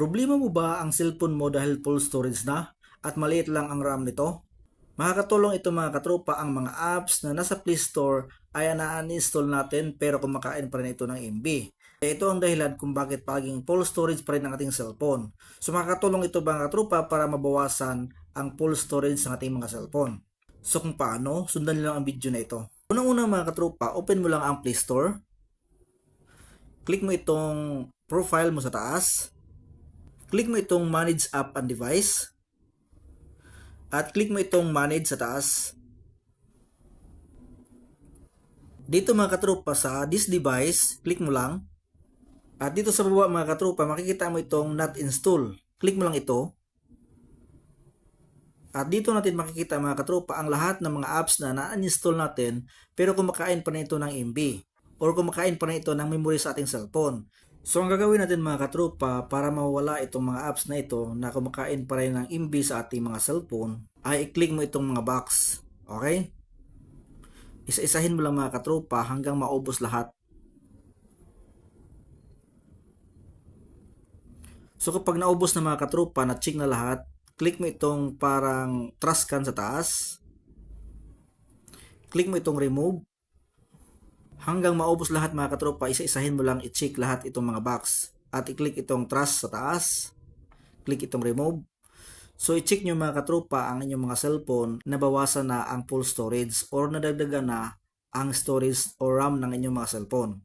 Problema mo ba ang cellphone mo dahil full storage na at maliit lang ang RAM nito? Makakatulong ito mga katropa ang mga apps na nasa Play Store ay na-uninstall natin pero kumakain pa rin ito ng MB. Kaya Ito ang dahilan kung bakit paging full storage pa rin ang ating cellphone. So makakatulong ito mga katropa para mabawasan ang full storage ng ating mga cellphone. So kung paano, sundan niyo lang ang video na ito. Unang-una mga katropa, open mo lang ang Play Store. Click mo itong profile mo sa taas. Click mo itong manage app and device. At click mo itong manage sa taas. Dito mga katropa sa this device, click mo lang. At dito sa baba mga katropa, makikita mo itong not install. Click mo lang ito. At dito natin makikita mga katropa ang lahat ng mga apps na na-uninstall natin pero kumakain pa na ito ng MB or kumakain pa na ito ng memory sa ating cellphone. So ang gagawin natin mga katropa para mawala itong mga apps na ito na kumakain pa rin ng MB sa ating mga cellphone ay i-click mo itong mga box. Okay? Isa-isahin mo lang mga katropa hanggang maubos lahat. So kapag naubos na mga katropa na check na lahat, click mo itong parang trust can sa taas. Click mo itong remove. Hanggang maubos lahat mga katropa, isa-isahin mo lang i-check lahat itong mga box. At i-click itong trust sa taas. Click itong remove. So i-check nyo mga katropa ang inyong mga cellphone na bawasan na ang full storage or nadagdagan na ang storage or RAM ng inyong mga cellphone.